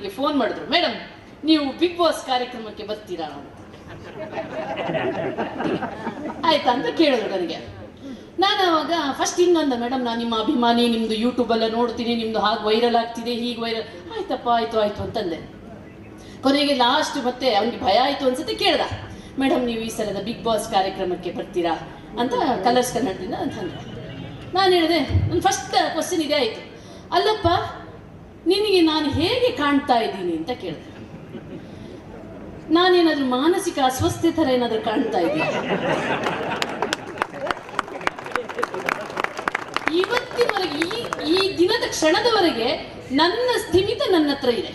Phone ಮಾಡಿದ್ರು madam ನೀವು big boss ಕಾರ್ಯಕ್ರಮಕ್ಕೆ ಬರ್ತೀರಾ? ಅಂತ ಆಯ್ತಾ ಅಂತ ಕೇಳಿದ್ರು ನನಗೆ. ನಾನು ಅವಾಗ ಫಸ್ಟ್ ಹಿಂಗಂದ ಮೇಡಮ್ ನಾನು ನಿಮ್ಮ ಅಭಿಮಾನಿ, ನಿಮ್ದು ಯೂಟ್ಯೂಬ್ ಎಲ್ಲ ನೋಡ್ತೀನಿ, ನಿಮ್ದು ಹಾಗೆ ವೈರಲ್ ಆಗ್ತಿದೆ, ಹೀಗೆ ವೈರಲ್ ಆಯ್ತಪ್ಪ, ಆಯ್ತು ಆಯ್ತು ಅಂತಂದೆ ಕೊನೆಗೆ ಲಾಸ್ಟ್ ಮತ್ತೆ ಅವ್ನಿಗೆ ಭಯ ಆಯ್ತು ಅನ್ಸುತ್ತೆ ಕೇಳ್ದ. ಮೇಡಮ್ ನೀವು ಈ ಸಲದ ಬಿಗ್ ಬಾಸ್ ಕಾರ್ಯಕ್ರಮಕ್ಕೆ ಬರ್ತೀರಾ ಅಂತ ಕಲರ್ಸ್ ಕನ್ನಡದಿಂದ ಅಂತಂದ್ರೆ ನಾನು ಹೇಳಿದೆ, ನನ್ನ ಫಸ್ಟ್ ಕ್ವಶನ್ ಇದೇ ಆಯ್ತು. ಅಲ್ಲಪ್ಪ ನಿನಗೆ ನಾನು ಹೇಗೆ ಕಾಣ್ತಾ ಇದ್ದೀನಿ ಅಂತ ಕೇಳಿದೆ. ನಾನೇನಾದ್ರೂ ಮಾನಸಿಕ ಅಸ್ವಸ್ಥತೆ ಥರ ಏನಾದ್ರೂ ಕಾಣ್ತಾ ಇದ್ದೀನಿ ಇವತ್ತಿನವರೆಗೆ ಈ ಈ ದಿನದ ಕ್ಷಣದವರೆಗೆ ನನ್ನ ಸ್ಥಿಮಿತ ನನ್ನ ಹತ್ರ ಇದೆ.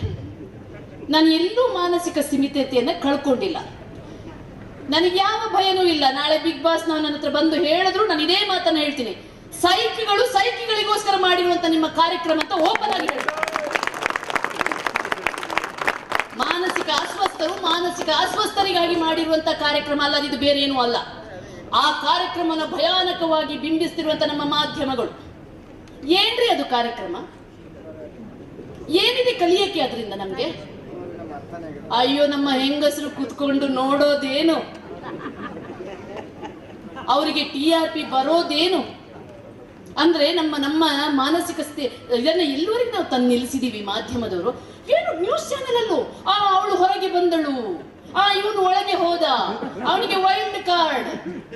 ನಾನು ಎಲ್ಲೂ ಮಾನಸಿಕ ಸ್ಥಿಮಿತತೆಯನ್ನು ಕಳ್ಕೊಂಡಿಲ್ಲ. ನನಗೆ ಯಾವ ಭಯನೂ ಇಲ್ಲ. ನಾಳೆ ಬಿಗ್ ಬಾಸ್ ನಾವು ನನ್ನ ಹತ್ರ ಬಂದು ಹೇಳಿದ್ರು ನಾನು ಇದೇ ಮಾತನ್ನ ಹೇಳ್ತೀನಿ. ಸೈಕಿಗಳು ಸೈಕಿಗಳಿಗೋಸ್ಕರ ಮಾಡಿರುವಂತ ನಿಮ್ಮ ಕಾರ್ಯಕ್ರಮ ಅಂತ ಓಪನ್ ಆಗಿ ಹೇಳ್ತೀನಿ ಮಾನಸಿಕ ಅಸ್ವಸ್ಥರು ಮಾನಸಿಕ ಅಸ್ವಸ್ಥರಿಗಾಗಿ ಮಾಡಿರುವಂತ ಕಾರ್ಯಕ್ರಮ ಅಲ್ಲ ಇದು ಬೇರೆ ಏನೂ ಅಲ್ಲ. ಆ ಕಾರ್ಯಕ್ರಮನ ಭಯಾನಕವಾಗಿ ಬಿಂಬಿಸ್ತಿರುವಂತ ನಮ್ಮ ಮಾಧ್ಯಮಗಳು. ಏನ್ರಿ ಅದು ಕಾರ್ಯಕ್ರಮ? ಏನಿದೆ ಕಲಿಯಕ್ಕೆ ಅದರಿಂದ ನಮ್ಗೆ? ಅಯ್ಯೋ, ನಮ್ಮ ಹೆಂಗಸರು ಕೂತ್ಕೊಂಡು ನೋಡೋದೇನು? ಅವರಿಗೆ ಟಿ ಆರ್ ಪಿ ಬರೋದೇನು? ಅಂದ್ರೆ ನಮ್ಮ ನಮ್ಮ ಮಾನಸಿಕ ಸ್ಥಿತಿ, ಇದನ್ನ ಎಲ್ಲರಿಗೂ ನಾವು ತಂದು ನಿಲ್ಲಿಸಿದೀವಿ ಮಾಧ್ಯಮದವರು. ಏನು ನ್ಯೂಸ್ ಚಾನೆಲ್ ಅಲ್ಲೂ? ಆ, ಅವಳು ಹೊರಗೆ ಬಂದಳು. ಆ, ಇವನು ಒಳಗೆ ಹೋದ. ಅವನಿಗೆ ವೈಲ್ಡ್ ಕಾರ್ಡ್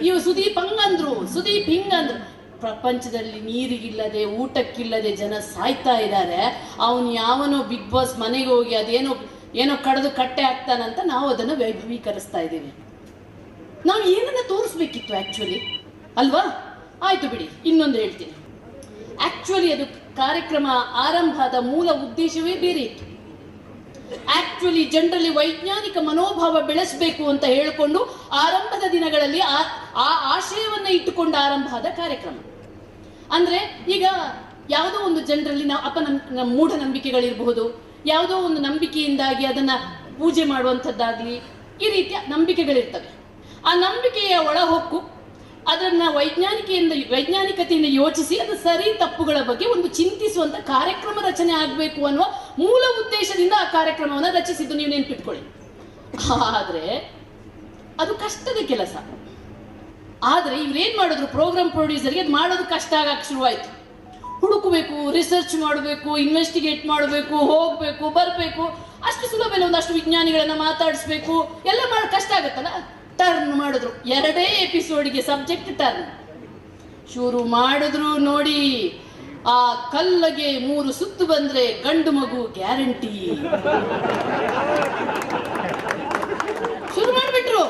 ಇವು ಸುದೀಪ್ ಹಂಗಂದ್ರು. ಸುದೀಪ್ ಹಿಂಗಂದ್ರು. ಪ್ರಪಂಚದಲ್ಲಿ ನೀರಿಗಿಲ್ಲದೆ, ಊಟಕ್ಕಿಲ್ಲದೆ ಜನ ಸಾಯ್ತಾ ಇದ್ದಾರೆ ಅವನು ಯಾವನೋ ಬಿಗ್ ಬಾಸ್ ಮನೆಗೆ ಹೋಗಿ ಅದೇನೋ, ಏನೋ ಕಡ್ದು ಕಟ್ಟೆ ಹಾಕ್ತಾನಂತ ನಾವು ಅದನ್ನು ವೈಭವೀಕರಿಸ್ತಾ ಇದ್ದೀವಿ. ನಾವು ಏನನ್ನ ತೋರಿಸ್ಬೇಕಿತ್ತು ಆಕ್ಚುಲಿ ಅಲ್ವಾ? ಆಯ್ತು ಬಿಡಿ, ಇನ್ನೊಂದು ಹೇಳ್ತೀನಿ. ಆಕ್ಚುಲಿ ಅದು ಕಾರ್ಯಕ್ರಮ ಆರಂಭದ ಮೂಲ ಉದ್ದೇಶವೇ ಬೇರೆ ಇತ್ತು. ಆಕ್ಚುಲಿ ಜನರಲ್ಲಿ ವೈಜ್ಞಾನಿಕ ಮನೋಭಾವ ಬೆಳೆಸಬೇಕು ಅಂತ ಹೇಳಿಕೊಂಡು ಆರಂಭದ ದಿನಗಳಲ್ಲಿ ಆ- ಆಶಯವನ್ನ ಇಟ್ಟುಕೊಂಡು ಆರಂಭ ಆದ ಕಾರ್ಯಕ್ರಮ. ಅಂದ್ರೆ ಈಗ ಯಾವುದೋ ಒಂದು ಜನರಲ್ಲಿ ನಾವು ಅಪ ನಮ್ಮ ಮೂಢನಂಬಿಕೆಗಳಿರಬಹುದು, ಯಾವುದೋ ಒಂದು ನಂಬಿಕೆಯಿಂದಾಗಿ ಅದನ್ನ ಪೂಜೆ ಮಾಡುವಂಥದ್ದಾಗ್ಲಿ ಈ ರೀತಿಯ ನಂಬಿಕೆಗಳಿರ್ತವೆ. ಆ ನಂಬಿಕೆಯ ಒಳಹೊಕ್ಕು ಅದನ್ನ ವೈಜ್ಞಾನಿಕೆಯಿಂದ, ವೈಜ್ಞಾನಿಕತೆಯಿಂದ ಯೋಚಿಸಿ ಅದು ಸರಿ ತಪ್ಪುಗಳ ಬಗ್ಗೆ ಒಂದು ಚಿಂತಿಸುವಂತ ಕಾರ್ಯಕ್ರಮ ರಚನೆ ಆಗಬೇಕು ಅನ್ನುವ ಮೂಲ ಉದ್ದೇಶದಿಂದ ಆ ಕಾರ್ಯಕ್ರಮವನ್ನು ರಚಿಸಿದ್ದು ನೀವು ನೆನ್ಪಿಟ್ಕೊಳ್ಳಿ. ಆದ್ರೆ ಅದು ಕಷ್ಟದ ಕೆಲಸ. ಆದ್ರೆ ಇವ್ರೇನ್ ಮಾಡಿದ್ರು? ಪ್ರೋಗ್ರಾಮ್ ಪ್ರೊಡ್ಯೂಸರ್ಗೆ ಅದು ಮಾಡೋದು ಕಷ್ಟ ಆಗಕ್ಕೆ ಶುರುವಾಯ್ತು. ಹುಡುಕಬೇಕು ರಿಸರ್ಚ್ ಮಾಡಬೇಕು ಇನ್ವೆಸ್ಟಿಗೇಟ್ ಮಾಡಬೇಕು, ಹೋಗ್ಬೇಕು, ಬರಬೇಕು, ಅಷ್ಟು ಸುಲಭ ಇಲ್ಲ, ಒಂದಷ್ಟು ವಿಜ್ಞಾನಿಗಳನ್ನ ಮಾತಾಡಿಸ್ಬೇಕು, ಎಲ್ಲ ಮಾಡೋದು ಕಷ್ಟ ಆಗುತ್ತಲ್ಲ? ಟರ್ನ್ ಮಾಡಿದ್ರು. ಎರಡೇ ಎಪಿಸೋಡ್ಗೆ ಸಬ್ಜೆಕ್ಟ್ ಟರ್ನ್ ಶುರು ಮಾಡಿದ್ರು ನೋಡಿ, ಆ ಕಲ್ಲಗೆ ಮೂರು ಸುತ್ತು ಬಂದ್ರೆ ಗಂಡು ಮಗು ಗ್ಯಾರಂಟಿ ಶುರು ಮಾಡ್ಬಿಟ್ರು.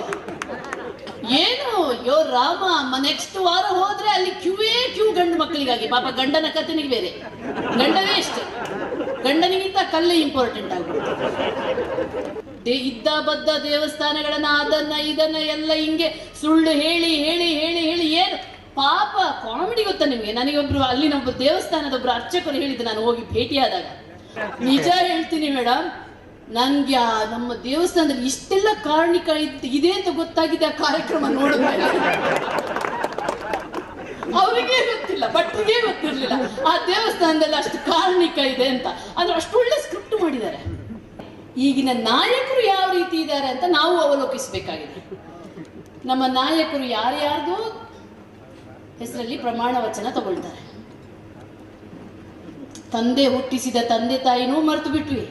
ಏನು? ಯೋ ರಾಮ ನೆಕ್ಸ್ಟ್ ವಾರ ಹೋದ್ರೆ ಅಲ್ಲಿ ಕ್ಯೂವೇ ಕ್ಯೂ ಗಂಡು ಮಕ್ಕಳಿಗಾಗಿ. ಪಾಪ ಗಂಡನ ಕಥೆನಿಗೆ ಬೇರೆ. ಗಂಡವೇ ಇಷ್ಟ ಗಂಡನಿಗಿಂತ ಕಲ್ಲೇ ಇಂಪಾರ್ಟೆಂಟ್ ಆಗ್ಬಿಡುತ್ತೆ. ದೇ- ಇದ್ದ ಬದ್ದ ದೇವಸ್ಥಾನಗಳನ್ನ, ಅದನ್ನ, ಇದನ್ನ ಎಲ್ಲ ಹಿಂಗೆ ಸುಳ್ಳು ಹೇಳಿ ಹೇಳಿ ಹೇಳಿ ಹೇಳಿ ಏನು? ಪಾಪ ಕಾಮಿಡಿ ಗೊತ್ತಾ ನಿಮಗೆ? ನನಗೊಬ್ರು, ಅಲ್ಲಿನ ಒಬ್ಬ ದೇವಸ್ಥಾನದ ಒಬ್ರು ಅರ್ಚಕರು ಹೇಳಿದ್ದು ನಾನು ಹೋಗಿ ಭೇಟಿಯಾದಾಗ. ನಿಜ ಹೇಳ್ತೀನಿ ಮೇಡಮ್ ನನ್ಗೆ ಆ ನಮ್ಮ ದೇವಸ್ಥಾನದಲ್ಲಿ ಇಷ್ಟೆಲ್ಲ ಕಾರಣಿಕ ಇದ್- ಅಂತ ಗೊತ್ತಾಗಿದೆ ಆ ಕಾರ್ಯಕ್ರಮ ನೋಡಿದ್ಮೇಲೆ ಅವರಿಗೆ ಗೊತ್ತಿಲ್ಲ, ಭಟ್ರಿಗೆ ಗೊತ್ತಿರ್ಲಿಲ್ಲ. ಆ ದೇವಸ್ಥಾನದಲ್ಲಿ ಅಷ್ಟು ಕಾರಣಿಕ ಇದೆ ಅಂತ. ಅಂದ್ರೆ ಅಷ್ಟು ಒಳ್ಳೆ ಸ್ಕ್ರಿಪ್ಟ್ ಮಾಡಿದ್ದಾರೆ. ಈಗಿನ ನಾಯಕರು ಯಾವ ರೀತಿ ಇದ್ದಾರೆ ಅಂತ ನಾವು ಅವಲೋಕಿಸಬೇಕಾಗಿದೆ. ನಮ್ಮ ನಾಯಕರು ಯಾರ್ಯಾರ್ದು ಹೆಸರಲ್ಲಿ ಪ್ರಮಾಣ ವಚನ ತಗೊಳ್ತಾರೆ. ತಂದೆ ಹುಟ್ಟಿಸಿದ ತಂದೆ ತಾಯಿನೂ ಮರೆತು ಬಿಟ್ವಿ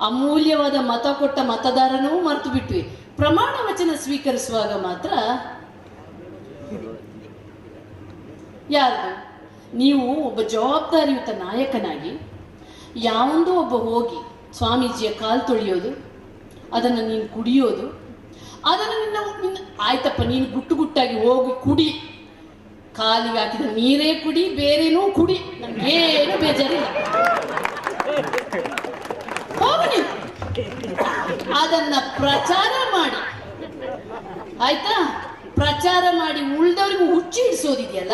ಅಮೂಲ್ಯವಾದ ಮತ ಕೊಟ್ಟ ಮತದಾರನೂ ಮರೆತು ಬಿಟ್ವಿ ಪ್ರಮಾಣ ವಚನ ಸ್ವೀಕರಿಸುವಾಗ ಮಾತ್ರ ಯಾರು ನೀವು ಒಬ್ಬ ಜವಾಬ್ದಾರಿಯುತ ನಾಯಕನಾಗಿ, ಯಾವೊಂದೋ ಒಬ್ಬ ಹೋಗಿ ಸ್ವಾಮೀಜಿಯ ಕಾಲು ತೊಳೆಯೋದು, ಅದನ್ನು ನೀನು ಕುಡಿಯೋದು, ಅದನ್ನು ನಿನ್ನ ನಿನ್ನ ಆಯ್ತಪ್ಪ, ನೀನು ಗುಟ್ಟು ಗುಟ್ಟಾಗಿ ಹೋಗಿ ಕುಡಿ. ಕಾಲಿಗೆ ಹಾಕಿದ ನೀರೇ ಕುಡಿ, ಬೇರೆನೂ ಕುಡಿ. ನನ್ಗೇನು ಬೇಜಾರಿಲ್ಲ. ಹೋಗು ನೀನು. ಅದನ್ನ ಪ್ರಚಾರ ಮಾಡಿ. ಆಯ್ತಾ? ಪ್ರಚಾರ ಮಾಡಿ ಉಳ್ದವರಿಗೂ ಹುಚ್ಚು ಹಿಡಿಸೋದಿದೆಯಲ್ಲ?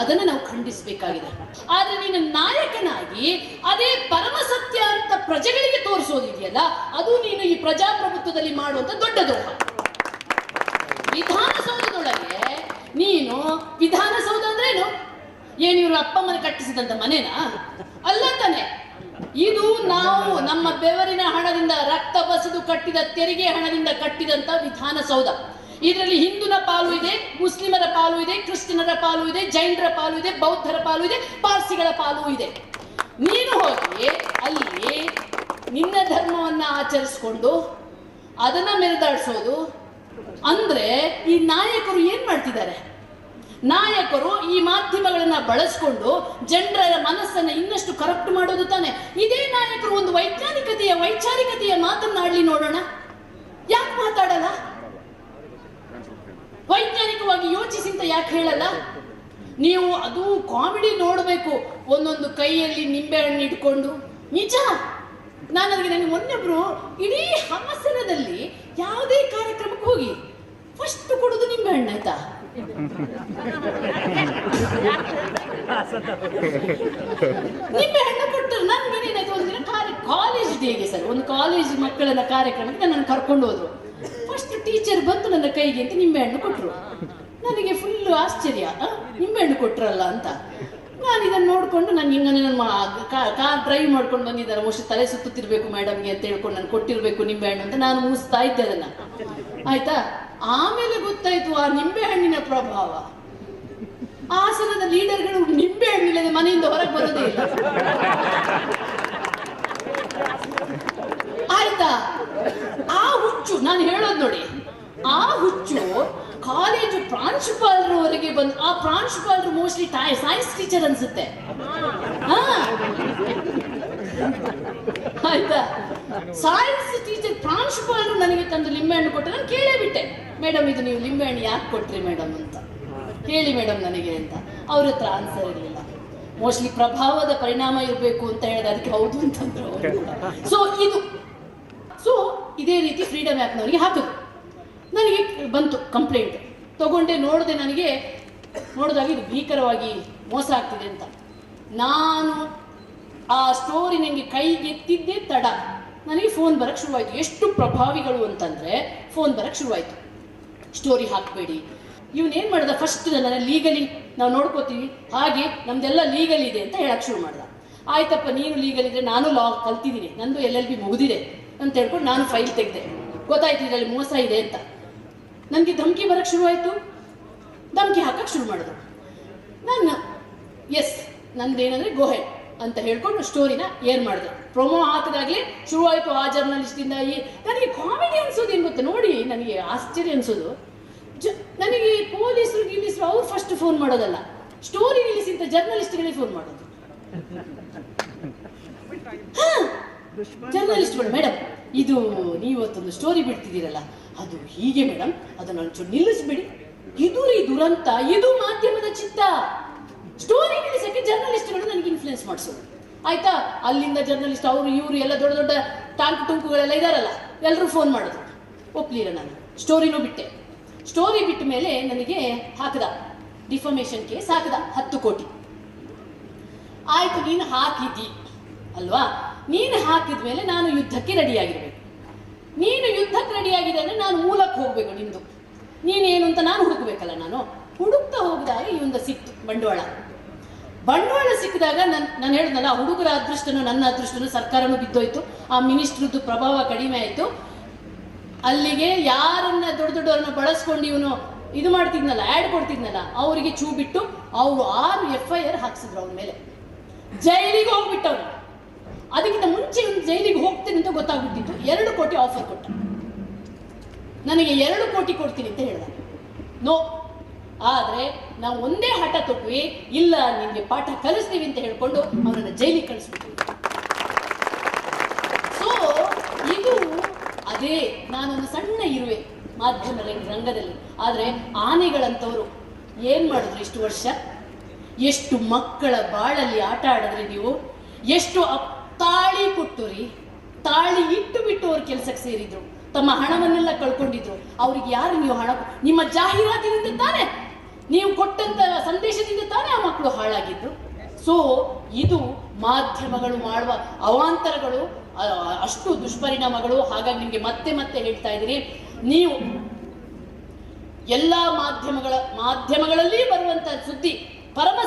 ಅದನ್ನ ನಾವು ಖಂಡಿಸಬೇಕಾಗಿದೆ. ಆದ್ರೆ ನೀನು ನಾಯಕನಾಗಿ ಅದೇ ಪರಮ ಸತ್ಯ ಅಂತ ಪ್ರಜೆಗಳಿಗೆ ತೋರಿಸೋದಿದೆಯಲ್ಲ, ಅದು ನೀನು ಈ ಪ್ರಜಾಪ್ರಭುತ್ವದಲ್ಲಿ ಮಾಡುವಂತ ದೊಡ್ಡ ದ್ರೋಹ ವಿಧಾನಸೌಧದೊಳಗೆ ನೀನು, ವಿಧಾನಸೌಧ ಅಂದ್ರೆ ಏನು? ಏನು ಇವರು ಅಪ್ಪ ಮನೆ ಕಟ್ಟಿಸಿದಂತ ಮನೆನಾ? ಅಲ್ಲ ತಾನೆ, ಇದು ನಾವು ನಮ್ಮ ಬೆವರಿನ ಹಣದಿಂದ ರಕ್ತ ಬಸಿದು ಕಟ್ಟಿದ ತೆರಿಗೆ ಹಣದಿಂದ ಕಟ್ಟಿದಂತ ವಿಧಾನಸೌಧ. ಇದರಲ್ಲಿ ಹಿಂದೂನ ಪಾಲು ಇದೆ, ಮುಸ್ಲಿಮರ ಪಾಲು ಇದೆ, ಕ್ರಿಶ್ಚಿಯನರ ಪಾಲು ಇದೆ, ಜೈನರ ಪಾಲು ಇದೆ, ಬೌದ್ಧರ ಪಾಲು ಇದೆ, ಪಾರ್ಸಿಗಳ ಪಾಲು ಇದೆ. ನೀನು ಹೋಗಿ ಅಲ್ಲಿ ನಿನ್ನ ಧರ್ಮವನ್ನು ಆಚರಿಸ್ಕೊಂಡು ಅದನ್ನ ಮೆರೆದಾಡಿಸೋದು. ಅಂದ್ರೆ ಈ ನಾಯಕರು ಏನ್ ಮಾಡ್ತಿದ್ದಾರೆ? ನಾಯಕರು ಈ ಮಾಧ್ಯಮಗಳನ್ನ ಬಳಸ್ಕೊಂಡು ಜನರ ಮನಸ್ಸನ್ನ ಇನ್ನಷ್ಟು ಕರಪ್ಟ್ ಮಾಡೋದು ತಾನೆ. ಇದೇ ನಾಯಕರು ಒಂದು ವೈಜ್ಞಾನಿಕತೆಯ ವೈಚಾರಿಕತೆಯ ಮಾತನ್ನಾಡ್ಲಿ ನೋಡೋಣ. ಯಾಕೆ ಮಾತಾಡಲ್ಲ ವೈಜ್ಞಾನಿಕವಾಗಿ ಯೋಚಿಸಿ ಅಂತ ಯಾಕೆ ಹೇಳಲ್ಲ? ನೀವು ಅದು ಕಾಮಿಡಿ ನೋಡಬೇಕು. ಒಂದೊಂದು ಕೈಯಲ್ಲಿ ನಿಂಬೆ ಹಣ್ಣು ಇಟ್ಕೊಂಡು. ನಿಜ? ನಾನು ಅದಕ್ಕೆ ನನಗೆ ಮೊನ್ನೊಬ್ರು ಇಡೀ ಹಾಸನದಲ್ಲಿ ಯಾವುದೇ ಕಾರ್ಯಕ್ರಮಕ್ಕೆ ಹೋಗಿ ಫಸ್ಟ್ ಕೊಡೋದು ನಿಂಬೆ ಹಣ್ಣು ಆಯ್ತಾ? ನಿಂಬೆ ಹಣ್ಣು ಕೊಟ್ಟರು. ನನ್ಗೆ ಏನಾಯ್ತು ಒಂದಿನ ಕಾರ್ಯ ಕಾಲೇಜ್ ಡೇಗೆ ಸರ್. ಒಂದು ಕಾಲೇಜ್ ಮಕ್ಕಳನ್ನ ಕಾರ್ಯಕ್ರಮಕ್ಕೆ ನನ್ನನ್ನು ಕರ್ಕೊಂಡು ಹೋದ್ರು. ಫಸ್ಟ್ ಟೀಚರ್ ಬಂದು ನನ್ನ ಕೈಗೆ ಅಂತ ನಿಂಬೆ ಹಣ್ಣು ಕೊಟ್ಟರು ನನಗೆ ಫುಲ್ ಆಶ್ಚರ್ಯ. ನಿಂಬೆಹಣ್ಣು ನಿಂಬೆ ಹಣ್ಣು ಕೊಟ್ರಲ್ಲ ಅಂತ. ನಾನು ಇದನ್ನು ನೋಡಿಕೊಂಡು ನಾನು ಹಿಂಗೆ ನನ್ನ ಕಾರ್ ಡ್ರೈವ್ ಮಾಡ್ಕೊಂಡು ಬಂದಿದ್ದಾರೆ. ಮೋಸ್ಟ್ ತಲೆ ಸುತ್ತುತ್ತಿರಬೇಕು ಮೇಡಮ್ಗೆ ಅಂತ ಹೇಳ್ಕೊಂಡು ನಾನು ಕೊಟ್ಟಿರಬೇಕು ನಿಂಬೆಹಣ್ಣು ಅಂತ ನಾನು ಮುಗಿಸ್ತಾ ಇದ್ದೆ ಅದನ್ನು. ಆಯ್ತಾ? ಆಮೇಲೆ ಗೊತ್ತಾಯ್ತು ಆ ನಿಂಬೆಹಣ್ಣಿನ ಪ್ರಭಾವ. ಹಾಸನದ ಲೀಡರ್ಗಳು ನಿಂಬೆ ಹಣ್ಣಿಲ್ಲದೆ ಮನೆಯಿಂದ ಹೊರಗೆ ಬರೋದೇ ಇಲ್ಲ. ಆಯ್ತಾ? ಆ ಹುಚ್ಚು, ನಾನು ಹೇಳೋದು ನೋಡಿ. ಕಾಲೇಜು ಪ್ರಾಂಶುಪಾಲರವರೆಗೆ ಬಂದು ಆ ಪ್ರಾಂಶುಪಾಲರು ಮೋಸ್ಟ್ಲಿ ಸೈನ್ಸ್ ಟೀಚರ್ ಅನ್ಸುತ್ತೆ. ಆಯ್ತಾ? ಸೈನ್ಸ್ ಟೀಚರ್ ಪ್ರಾಂಶುಪಾಲರು ನನಗೆ ತಂದು ಲಿಂಬೆಹಣ್ಣು ಕೊಟ್ಟರೆ. ನಾನು ಕೇಳೇ ಬಿಟ್ಟೆ. ಮೇಡಮ್, ಇದು ನೀವು ಲಿಂಬೆಹಣ್ಣು ಯಾಕೆ ಕೊಟ್ರಿ ಮೇಡಮ್ ಅಂತ. ಹೇಳಿ ಮೇಡಮ್ ನನಗೆ ಅಂತ. ಅವ್ರ ಹತ್ರ ಆನ್ಸರ್ ಇರಲಿಲ್ಲ. ಮೋಸ್ಟ್ಲಿ ಪ್ರಭಾವದ ಪರಿಣಾಮ ಇರಬೇಕು ಅಂತ ಹೇಳಿದ. ಅದಕ್ಕೆ ಹೌದು ಅಂತಂದ್ರು ಸೊ ಇದು ಸೊ ಇದೇ ರೀತಿ ಫ್ರೀಡಮ್ ಆ್ಯಪ್ನವರಿಗೆ ಹಾಕಿದ್ರು ನನಗೆ ಬಂತು ಕಂಪ್ಲೇಂಟ್ ತಗೊಂಡೆ, ನೋಡಿದೆ ನನಗೆ, ನೋಡಿದಾಗ ಇದು ಭೀಕರವಾಗಿ ಮೋಸ ಆಗ್ತಿದೆ ಅಂತ. ನಾನು ಆ ಸ್ಟೋರಿ ನನಗೆ ಕೈಗೆತ್ತಿದ್ದೇ ತಡ. ನನಗೆ ಫೋನ್ ಬರಕ್ಕೆ ಶುರುವಾಯಿತು. ಎಷ್ಟು ಪ್ರಭಾವಿಗಳು ಅಂತಂದರೆ ಫೋನ್ ಬರಕ್ಕೆ ಶುರುವಾಯಿತು. ಸ್ಟೋರಿ ಹಾಕಬೇಡಿ. ಇವನೇನು ಮಾಡ್ದ? ಫಸ್ಟ್ ನನ್ನ ಲೀಗಲಿ ನಾವು ನೋಡ್ಕೋತೀವಿ. ಹಾಗೆ ನಮ್ದೆಲ್ಲ ಲೀಗಲ್ ಇದೆ ಅಂತ ಹೇಳಕ್ ಶುರು ಮಾಡ್ದ. ಆಯ್ತಪ್ಪ, ನೀನು ಲೀಗಲ್ ಇದ್ರೆ ನಾನು ಲಾ ಕಲ್ತಿದ್ದೀನಿ. ನಂದು ಎಲ್ ಎಲ್ ಬಿ ಮುಗಿದಿದೆ ಅಂತ ಹೇಳ್ಕೊಂಡು ನಾನು ಫೈಲ್ ತೆಗೆದೆ. ಗೊತ್ತಾಯ್ತು ಇದರಲ್ಲಿ ಮೋಸ ಇದೆ ಅಂತ. ನನಗೆ ಧಮಕಿ ಬರಕ್ಕೆ ಶುರುವಾಯಿತು ಧಮಕಿ ಹಾಕಕ್ಕೆ ಶುರು ಮಾಡಿದ್ರು. ನಾನು ಎಸ್ ನಂದೇನಂದ್ರೆ ಗೋಹೆ ಅಂತ ಹೇಳ್ಕೊಂಡು ಸ್ಟೋರಿನ ಏರ್ ಮಾಡಿದೆ ಪ್ರೊಮೋ ಹಾಕಿದಾಗಲೇ ಶುರುವಾಯಿತು ಆ ಜರ್ನಲಿಸ್ಟಿಂದ ಈ ನನಗೆ ಕಾಮಿಡಿ ಅನ್ಸೋದು ಏನು ಗೊತ್ತಾ? ನೋಡಿ ನನಗೆ ಆಶ್ಚರ್ಯ ಅನ್ಸೋದು. ಜ ನನಗೆ ಪೊಲೀಸರು ಗಿಲೀಸರು ಅವ್ರು ಫಸ್ಟ್ ಫೋನ್ ಮಾಡೋದಲ್ಲ. ಸ್ಟೋರಿ ರಿಲೀಸ್ ಜರ್ನಲಿಸ್ಟ್ಗಳಿಗೆ ಜರ್ನಲಿಸ್ಟ್ಗಳೇ ಫೋನ್ ಮಾಡೋದು ಜರ್ನಲಿಸ್ಟ್ಗಳು ಮೇಡಮ್ ಇದು ನೀವತ್ತೊಂದು ಸ್ಟೋರಿ ಬಿಡ್ತಿದ್ದೀರಲ್ಲ. ಅದು ಹೀಗೆ ಮೇಡಮ್ ಅದನ್ನು ಒಂಚೂರು ನಿಲ್ಲಿಸ್ಬಿಡಿ. ಇದು ಈ ದುರಂತ, ಇದು ಮಾಧ್ಯಮದ ಚಿತ್ತ. ಸ್ಟೋರಿ ನಿಲ್ಲಿಸಕ್ಕೆ ಜರ್ನಲಿಸ್ಟ್ಗಳು ನನಗೆ ಇನ್ಫ್ಲುಯೆನ್ಸ್ ಮಾಡಿಸೋದು ಆಯ್ತಾ? ಅಲ್ಲಿಂದ ಜರ್ನಲಿಸ್ಟ್ ಅವರು, ಇವರು ಎಲ್ಲ ದೊಡ್ಡ ದೊಡ್ಡ ಟಾಂಕ್ ಟುಂಕುಗಳೆಲ್ಲ ಇದಾರಲ್ಲ ಎಲ್ಲರೂ ಫೋನ್ ಮಾಡಿದ್ರು. ಒಪ್ಲಿಲ್ಲ ನಾನು. ಸ್ಟೋರಿನೂ ಬಿಟ್ಟೆ. ಸ್ಟೋರಿ ಬಿಟ್ಟ ಮೇಲೆ ನನಗೆ ಹಾಕದ. ಡಿಫಮೇಷನ್ ಕೇಸ್ ಹಾಕದ. ಹತ್ತು ಕೋಟಿ. ಆಯ್ತು, ನೀನು ಹಾಕಿದ್ದಿ. ಅಲ್ವಾ? ನೀನು ಹಾಕಿದ ಮೇಲೆ ನಾನು ಯುದ್ಧಕ್ಕೆ ರೆಡಿಯಾಗಿರ್ಬೇಕು ನೀನು ಯುದ್ಧಕ್ಕೆ ರೆಡಿಯಾಗಿದೆ ಅಂದರೆ ನಾನು ಮೂಲಕ್ಕೆ ಹೋಗಬೇಕು ನಿಂದು. ನೀನೇನು ಅಂತ ನಾನು ಹುಡುಕ್ಬೇಕಲ್ಲ ನಾನು. ಹುಡುಕ್ತಾ ಹೋಗಿದಾಗ ಇವಂದ ಸಿಕ್ತು ಬಂಡವಾಳ. ಬಂಡವಾಳ ಸಿಕ್ಕಿದಾಗ ನನ್ ನಾನು ಹೇಳಿದ್ನಲ್ಲ ಹುಡುಗರ ಅದೃಷ್ಟನು ನನ್ನ ಅದೃಷ್ಟನು ಸರ್ಕಾರನೂ ಬಿದ್ದೋಯ್ತು. ಆ ಮಿನಿಸ್ಟ್ರದ್ದು ಪ್ರಭಾವ ಕಡಿಮೆ ಆಯಿತು. ಅಲ್ಲಿಗೆ ಯಾರನ್ನ ದೊಡ್ಡ ದೊಡ್ಡವ್ರನ್ನ ಬಳಸ್ಕೊಂಡು ಇವನು ಇದು ಮಾಡ್ತಿದ್ನಲ್ಲ ಆ್ಯಡ್ ಕೊಡ್ತಿದ್ನಲ್ಲ, ಅವರಿಗೆ ಚೂ ಬಿಟ್ಟು ಅವರು ಆರು ಎಫ್ ಐ ಆರ್ ಹಾಕ್ಸಿದ್ರು ಅವನ ಮೇಲೆ. ಜೈಲಿಗೆ ಹೋಗ್ಬಿಟ್ಟವ್ರು. ಅದಕ್ಕಿಂತ ಜೈಲಿಗೆ ಹೋಗ್ತೇನೆ ಅಂತ ಗೊತ್ತಾಗ್ಬಿಟ್ಟಿತ್ತು ಎರಡು ಕೋಟಿ ಆಫರ್ ಕೊಟ್ಟ ನನಗೆ ಎರಡು ಕೋಟಿ ಕೊಡ್ತೀನಿ ಅಂತ ಹೇಳ್ದ. ನೋ ಆದರೆ ನಾವು ಒಂದೇ ಹಠ ತೊಟ್ವಿ ಇಲ್ಲ, ನಿಮಗೆ ಪಾಠ ಕಲಿಸ್ತೀವಿ ಅಂತ ಹೇಳ್ಕೊಂಡು ಅವನನ್ನ ಜೈಲಿಗೆ ಕಳಿಸ್ಬಿಟ್ಟು ಸೊ ಇದು ಅದೇ, ನಾನೊಂದು ಸಣ್ಣ ಇರುವೆ ಮಾಧ್ಯಮ ರಂಗ- ರಂಗದಲ್ಲಿ. ಆದರೆ ಆನೆಗಳಂತವರು ಏನು ಮಾಡಿದ್ರು ಇಷ್ಟು ವರ್ಷ? ಎಷ್ಟು ಮಕ್ಕಳ ಬಾಳಲ್ಲಿ ಆಟ ಆಡಿದ್ರಿ ನೀವು? ಎಷ್ಟು ತಾಳಿ ಕೊಟ್ಟುರಿ, ತಾಳಿ ಇಟ್ಟು ಬಿಟ್ಟು ಅವ್ರ ಕೆಲಸಕ್ಕೆ ಸೇರಿದ್ರು. ತಮ್ಮ ಹಣವನ್ನೆಲ್ಲ ಕಳ್ಕೊಂಡಿದ್ರು. ಅವ್ರಿಗೆ ಯಾರು ನೀವು ಹಣ ನಿಮ್ಮ ಜಾಹೀರಾತಿನಿಂದ ತಾನೆ? ನೀವು ಕೊಟ್ಟಂತ ಸಂದೇಶದಿಂದ ತಾನೇ ಆ ಮಕ್ಕಳು ಹಾಳಾಗಿದ್ರು ಸೊ ಇದು ಮಾಧ್ಯಮಗಳು ಮಾಡುವ ಅವಾಂತರಗಳು ಅಷ್ಟು ದುಷ್ಪರಿಣಾಮಗಳು. ಹಾಗಾಗಿ ನಿಮಗೆ ಮತ್ತೆ ಮತ್ತೆ ಹೇಳ್ತಾ ಇದ್ರಿ ನೀವು ಎಲ್ಲ ಮಾಧ್ಯಮಗಳ ಮಾಧ್ಯಮಗಳಲ್ಲಿ ಬರುವಂತಹ ಸುದ್ದಿ, ಪರಮ